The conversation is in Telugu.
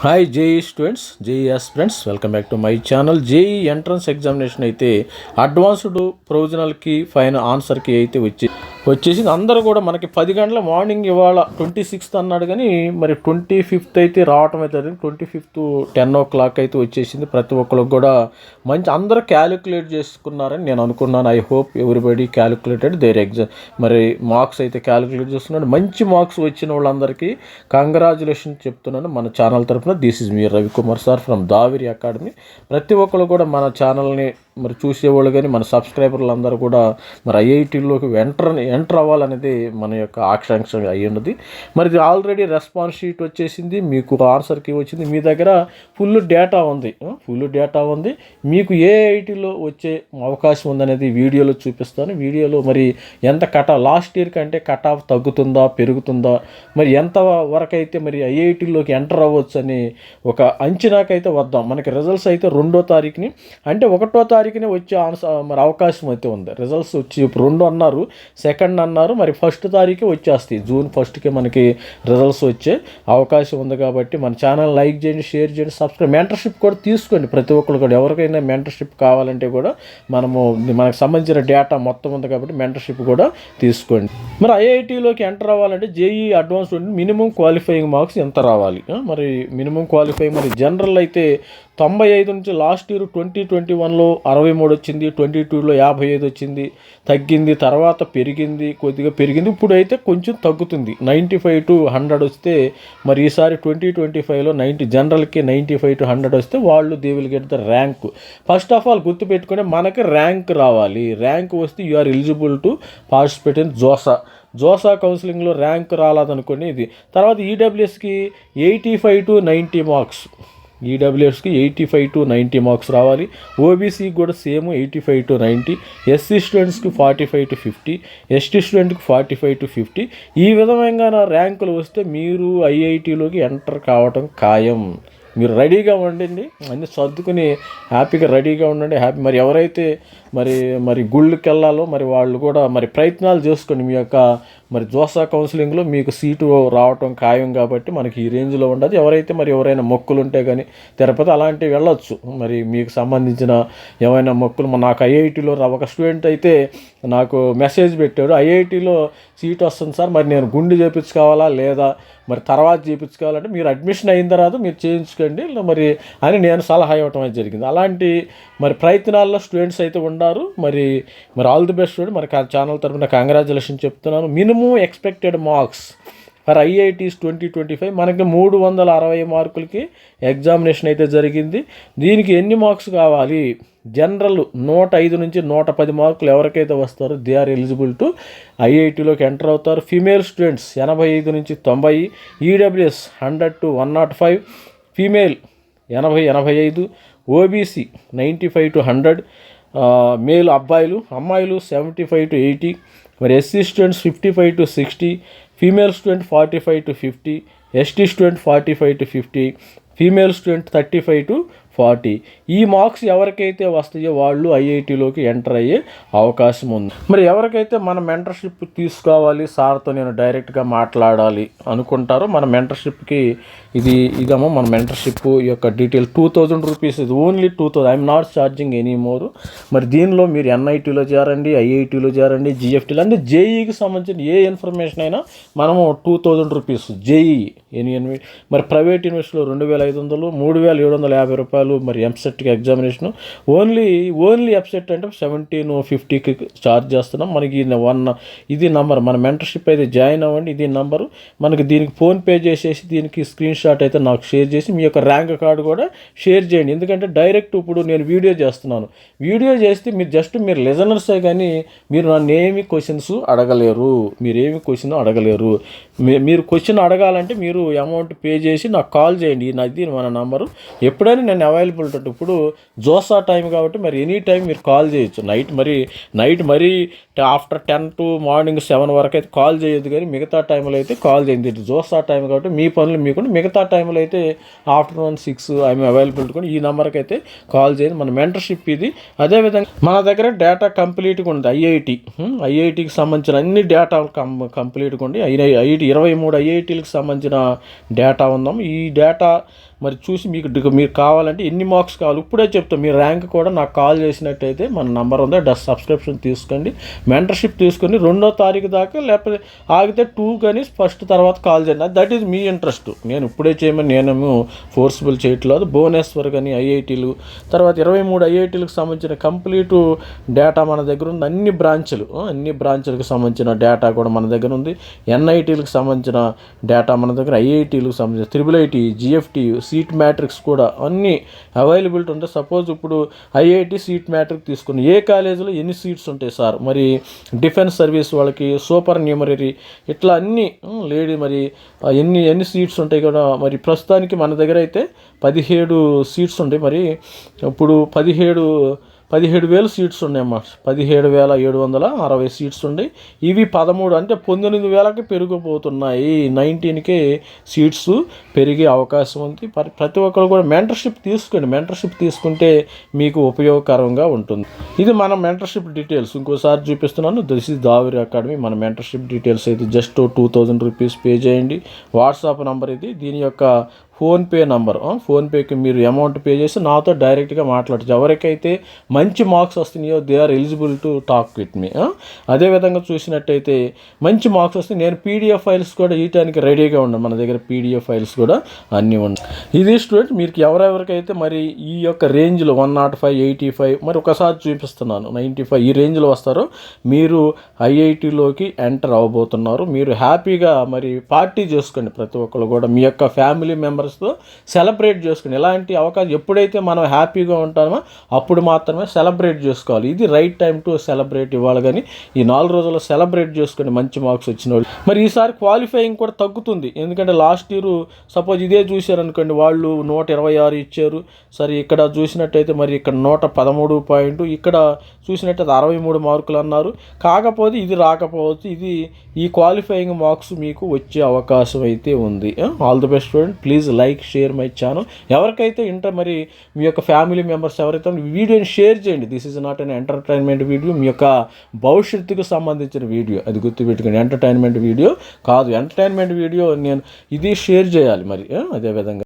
Hi JEE students JEE friends welcome back to my channel JEE entrance examination అయితే అడ్వాన్స్డ్ ప్రొవిజనల్కి ఫైన ఆన్సర్కి అయితే వచ్చి వచ్చేసింది. అందరూ కూడా మనకి పది గంటల మార్నింగ్ ఇవాళ ట్వంటీ సిక్స్త్ అన్నాడు కానీ మరి ట్వంటీ ఫిఫ్త్ అయితే రావటం అయితే twenty fifth ten o'clock అయితే వచ్చేసింది. ప్రతి ఒక్కరికి కూడా మంచి అందరూ క్యాలిక్యులేట్ చేసుకున్నారని నేను అనుకున్నాను. I hope everybody calculated their exam మరి మార్క్స్ అయితే క్యాలిక్యులేట్ చేస్తున్నాడు. మంచి మార్క్స్ వచ్చిన వాళ్ళందరికీ కంగ్రాచులేషన్ చెప్తున్నాను. మన ఛానల్ తరఫున this is me Ravikumar sir from Daviri academy ప్రతి ఒక్కరు కూడా మన ఛానల్ని మరి చూసేవాళ్ళు కానీ మన సబ్స్క్రైబర్లు అందరూ కూడా మరి ఐఐటీలోకి ఎంటర్ ఎంటర్ అవ్వాలనేది మన యొక్క ఆకాంక్ష అయి ఉన్నది. మరి ఇది ఆల్రెడీ రెస్పాన్స్ షీట్ వచ్చేసింది. మీకు ఆన్సర్కి వచ్చింది. మీ దగ్గర ఫుల్ డేటా ఉంది. ఫుల్ డేటా ఉంది. మీకు ఏ ఐటీలో వచ్చే అవకాశం ఉందనేది వీడియోలో చూపిస్తాను. వీడియోలో మరి ఎంత కట్ లాస్ట్ ఇయర్ కంటే కట్ ఆఫ్ తగ్గుతుందా పెరుగుతుందా మరి ఎంత వరకు అయితే మరి ఐఐటీలోకి ఎంటర్ అవ్వచ్చు అని ఒక అంచనాకైతే వద్దాం. మనకి రిజల్ట్స్ అయితే రెండో తారీఖుని. అంటే ఒకటో తారీఖు తారీఖునే వచ్చే ఆన్సర్ మరి అవకాశం అయితే ఉంది. రిజల్ట్స్ వచ్చి ఇప్పుడు రెండు అన్నారు సెకండ్ అన్నారు మరి ఫస్ట్ తారీఖే వచ్చేస్తాయి. జూన్ ఫస్ట్కి మనకి రిజల్ట్స్ వచ్చే అవకాశం ఉంది కాబట్టి మన ఛానల్ లైక్ చేయండి షేర్ చేయండి సబ్స్క్రైబ్ మెంటర్షిప్ కూడా తీసుకోండి. ప్రతి ఒక్కరు కూడా ఎవరికైనా మెంటర్షిప్ కావాలంటే కూడా మనము మనకు సంబంధించిన డేటా మొత్తం ఉంది కాబట్టి మెంటర్షిప్ కూడా తీసుకోండి. మరి ఐఐటీలోకి ఎంటర్ అవ్వాలంటే JEE advance minimum qualifying marks ఎంత రావాలి? మరి మినిమం క్వాలిఫై మరి జనరల్ అయితే తొంభై ఐదు నుంచి లాస్ట్ ఇయర్ ట్వంటీ ట్వంటీ వన్లో అరవై మూడు వచ్చింది ట్వంటీ టూలో యాభై ఐదు వచ్చింది తగ్గింది తర్వాత పెరిగింది కొద్దిగా పెరిగింది ఇప్పుడు అయితే కొంచెం తగ్గుతుంది. నైంటీ ఫైవ్ టు హండ్రెడ్ వస్తే మరి ఈసారి ట్వంటీ ట్వంటీ ఫైవ్లో నైంటీ జనరల్కి నైంటీ ఫైవ్ టు హండ్రెడ్ వస్తే వాళ్ళు they will get the rank. First of all గుర్తుపెట్టుకుని మనకి ర్యాంక్ రావాలి. ర్యాంక్ వస్తే you are eligible to participate in JoSAA. JoSAA కౌన్సిలింగ్లో ర్యాంక్ రాలేదనుకోండి ఇది. తర్వాత ఈడబ్ల్యూఎస్కి eighty five to ninety marks. ఈడబ్ల్యూఎస్కి eighty five to ninety marks రావాలి. ఓబీసీకి కూడా same eighty five to ninety. SC స్టూడెంట్స్కి forty five to fifty. ST స్టూడెంట్కి ఫార్టీ ఫైవ్ టు ఫిఫ్టీ. ఈ విధమైన ర్యాంకులు వస్తే మీరు ఐఐటీలోకి ఎంటర్ కావటం ఖాయం. మీరు రెడీగా ఉండండి. అన్నీ సర్దుకుని హ్యాపీగా రెడీగా ఉండండి. హ్యాపీ. మరి ఎవరైతే మరి మరి గుళ్ళకి వెళ్ళాలో మరి వాళ్ళు కూడా మరి ప్రయత్నాలు చేసుకోండి మీ యొక్క మరి జోసా కౌన్సిలింగ్లో మీకు సీటు రావటం ఖాయం కాబట్టి మనకి ఈ రేంజ్లో ఉండదు. ఎవరైతే మరి ఎవరైనా మొక్కులు ఉంటే కానీ తిరుపతి అలాంటివి వెళ్ళొచ్చు. మరి మీకు సంబంధించిన ఏమైనా మొక్కులు నాకు ఐఐటీలో ఒక స్టూడెంట్ అయితే నాకు మెసేజ్ పెట్టాడు ఐఐటీలో సీట్ వస్తుంది సార్ మరి నేను గుండె చేయించుకోవాలా లేదా మరి తర్వాత చేయించుకోవాలంటే మీరు అడ్మిషన్ అయిన తర్వాత మీరు చేయించుకోండి. మరి అని నేను సలహా ఇవ్వటం జరిగింది. అలాంటి మరి ప్రయత్నాల్లో స్టూడెంట్స్ అయితే అంటారు మరి మరి ఆల్ ది బెస్ట్ స్టూడెంట్ మరి ఛానల్ తరఫున కంగ్రాచులేషన్ చెప్తున్నాను. Minimum expected marks for IITs twenty twenty five మనకి మూడు వందల అరవై మార్కులకి ఎగ్జామినేషన్ అయితే జరిగింది. దీనికి ఎన్ని మార్క్స్ కావాలి? జనరల్ నూట ఐదు నుంచి నూట పది మార్కులు ఎవరికైతే వస్తారో దే ఆర్ ఎలిజిబుల్ టు ఐఐటీలోకి ఎంటర్ అవుతారు. ఫీమేల్ స్టూడెంట్స్ ఎనభై ఐదు నుంచి తొంభై EWS hundred to one not five female ఎనభై ఎనభై ఐదు OBC ninety five to hundred male అబ్బాయిలు అమ్మాయిలు సెవెంటీ ఫైవ్ టు ఎయిటీ మరి SC students fifty five to sixty female student forty five to fifty ST student forty five to fifty female student thirty five to forty. ఈ మార్క్స్ ఎవరికైతే వస్తాయో వాళ్ళు ఐఐటీలోకి ఎంటర్ అయ్యే అవకాశం ఉంది. మరి ఎవరికైతే మన మెంటర్షిప్ తీసుకోవాలి సార్తో నేను డైరెక్ట్గా మాట్లాడాలి అనుకుంటారో మన మెంటర్షిప్కి ఇది ఇదేమో మన మెంటర్షిప్ యొక్క డీటెయిల్. టూ థౌజండ్ రూపీస్ ఇది only two thousand I'm not charging any more. మరి దీనిలో మీరు ఎన్ఐటీలో చేరండి ఐఐటీలో చేరండి జిఎఫ్టీలో అంటే జేఈకి సంబంధించిన ఏ ఇన్ఫర్మేషన్ అయినా మనము two thousand rupees JEE any మరి ప్రైవేట్ యూనివర్సిటీలో రెండు వేల ఐదు వందలు మూడు వేల ఏడు వందల యాభై రూపాయలు మరి ఎంసెట్కి ఎగ్జామినేషన్ ఓన్లీ ఓన్లీ ఎంసెట్ అంటే సెవెంటీన్ ఫిఫ్టీకి ఛార్జ్ చేస్తున్నాం. మనకి వన్ ఇది నంబర్ మన మెంటర్షిప్ అయితే జాయిన్ అవ్వండి ఇది నంబరు మనకి దీనికి ఫోన్పే చేసేసి దీనికి స్క్రీన్ షాట్ అయితే నాకు షేర్ చేసి మీ యొక్క ర్యాంక్ కార్డు కూడా షేర్ చేయండి. ఎందుకంటే డైరెక్ట్ ఇప్పుడు నేను వీడియో చేస్తున్నాను. వీడియో చేస్తే మీరు జస్ట్ మీరు లిజనర్సే కానీ మీరు నన్ను ఏమి క్వశ్చన్స్ అడగలేరు. మీరు ఏమి క్వశ్చన్ అడగలేరు. మీ- మీరు క్వశ్చన్ అడగాలంటే మీరు అమౌంట్ పే చేసి నాకు కాల్ చేయండి. నాది మన నంబరు ఎప్పుడైనా నేను అవైలబుల్ ఉంటుంది ఇప్పుడు జోసా టైం కాబట్టి మరి ఎనీ టైం మీరు కాల్ చేయొచ్చు. నైట్ మరి నైట్ మరీ after ten to morning seven వరకు అయితే కాల్ చేయొద్దు కానీ మిగతా టైంలో అయితే కాల్ చేయండి. ఇది జోసా టైం కాబట్టి మీ పనులు మీకు మిగతా టైంలో అయితే ఆఫ్టర్నూన్ సిక్స్ ఐఎమ్ అవైలబుల్ కూడా ఈ నెంబర్కి అయితే కాల్ చేయండి. మన మెంటర్షిప్ ఇది. అదేవిధంగా మన దగ్గర డేటా కంప్లీట్గా ఉంది. ఐఐటి ఐఐటికి సంబంధించిన అన్ని డేటా కం కంప్లీట్గా ఉంది. ఐఐటి ఇరవై మూడు ఐఐటీలకు సంబంధించిన డేటా ఉందాం ఈ డేటా మరి చూసి మీకు మీరు మీకు కావాలంటే ఎన్ని మార్క్స్ కావాలి? ఇప్పుడే చెప్తాం మీ ర్యాంక్ కూడా నాకు కాల్ చేసినట్టయితే మన నంబర్ ఉందా డస్ సబ్స్క్రిప్షన్ తీసుకోండి. మెంటర్షిప్ తీసుకొని రెండో తారీఖు దాకా లేకపోతే ఆగితే టూ కానీ ఫస్ట్ తర్వాత కాల్ చేయండి. దట్ ఈజ్ మీ ఇంట్రెస్ట్. నేను ఇప్పుడే చేయమని నేనేమో ఫోర్స్ఫుల్ చేయట్లేదు. భువనేశ్వర్ కానీ ఐఐటీలు తర్వాత ఇరవై మూడు ఐఐటీలకు సంబంధించిన కంప్లీట్ డేటా మన దగ్గర ఉంది. అన్ని బ్రాంచ్లు అన్ని బ్రాంచ్లకు సంబంధించిన డేటా కూడా మన దగ్గర ఉంది. ఎన్ఐటీలకు సంబంధించిన డేటా మన దగ్గర ఐఐటీలకు సంబంధించిన triple IT GFT seat matrix కూడా అన్నీ అవైలబిలిటీ ఉంటే సపోజ్ ఇప్పుడు ఐఐటి సీట్ మ్యాట్రిక్ తీసుకుని ఏ కాలేజీలో ఎన్ని సీట్స్ ఉంటాయి సార్? మరి డిఫెన్స్ సర్వీస్ వాళ్ళకి సూపర్ న్యూమరీ ఇట్లా అన్ని లేడీ మరి ఎన్ని ఎన్ని సీట్స్ ఉంటాయి కూడా మరి ప్రస్తుతానికి మన దగ్గర అయితే పదిహేడు సీట్స్ ఉంటాయి. మరి ఇప్పుడు పదిహేడు పదిహేడు వేలు సీట్స్ ఉన్నాయన్నమాట పదిహేడు వేల ఏడు వందల అరవై సీట్స్ ఉన్నాయి. ఇవి పదమూడు అంటే పంతొమ్మిది వేలకి పెరిగిపోతున్నాయి. నైన్టీన్కే సీట్స్ పెరిగే అవకాశం ఉంది. ప్రతి ఒక్కరు కూడా మెంటర్షిప్ తీసుకోండి. మెంటర్షిప్ తీసుకుంటే మీకు ఉపయోగకరంగా ఉంటుంది. ఇది మన మెంటర్షిప్ డీటెయిల్స్. ఇంకోసారి చూపిస్తున్నాను. This is Daviri academy. మన మెంటర్షిప్ డీటెయిల్స్ అయితే just two thousand rupees pay చేయండి. వాట్సాప్ నంబర్ ఇది. దీని యొక్క ఫోన్పే నంబర్. ఫోన్పేకి మీరు అమౌంట్ పే చేసి నాతో డైరెక్ట్గా మాట్లాడచ్చు. ఎవరికైతే మంచి మార్క్స్ వస్తున్నాయో they are eligible to talk with me. అదేవిధంగా చూసినట్టయితే మంచి మార్క్స్ వస్తే నేను పీడిఎఫ్ ఫైల్స్ కూడా ఇవ్వడానికి రెడీగా ఉన్నాను మన దగ్గర పీడిఎఫ్ ఫైల్స్ కూడా అన్నీ ఉన్నాయి ఇది స్టూడెంట్ మీకు ఎవరెవరికైతే మరి ఈ యొక్క రేంజ్లో one not five eighty five మరి ఒకసారి చూపిస్తున్నాను. నైంటీ ఫైవ్ ఈ రేంజ్లో వస్తారో మీరు ఐఐటీలోకి ఎంటర్ అవ్వబోతున్నారు. మీరు హ్యాపీగా మరి పార్టీ చేసుకోండి ప్రతి ఒక్కరు కూడా. మీ యొక్క ఫ్యామిలీ మెంబర్స్తో సెలబ్రేట్ చేసుకుని ఇలాంటి అవకాశం ఎప్పుడైతే మనం హ్యాపీగా ఉంటామో అప్పుడు మాత్రమే సెలబ్రేట్ చేసుకోవాలి. ఇది రైట్ టైం టు సెలబ్రేట్ ఇవ్వాలి కానీ ఈ నాలుగు రోజుల్లో సెలబ్రేట్ చేసుకుని మంచి మార్క్స్ వచ్చిన వాళ్ళు. మరి ఈసారి క్వాలిఫైయింగ్ కూడా తగ్గుతుంది. ఎందుకంటే లాస్ట్ ఇయర్ సపోజ్ ఇదే చూశారనుకోండి వాళ్ళు నూట ఇరవై ఆరు ఇచ్చారు. సరే ఇక్కడ చూసినట్టయితే మరి ఇక్కడ నూట పదమూడు పాయింట్ ఇక్కడ చూసినట్టయితే అరవై మూడు మార్కులు అన్నారు. కాకపోతే ఇది రాకపోవచ్చు. ఇది ఈ క్వాలిఫైయింగ్ మార్క్స్ మీకు వచ్చే అవకాశం అయితే ఉంది. All the best student please like share my channel. ఎవరికైతే ఇంటర్ మరి మీ యొక్క ఫ్యామిలీ మెంబర్స్ ఎవరైతే ఈ వీడియోని షేర్ చేయండి. This is not an entertainment video మీ యొక్క భవిష్యత్తుకు సంబంధించిన వీడియో. అది గుర్తుపెట్టుకోండి. ఎంటర్టైన్మెంట్ వీడియో కాదు. ఎంటర్టైన్మెంట్ వీడియో నేను ఇది షేర్ చేయాలి మరి. అదేవిధంగా అదే విధంగా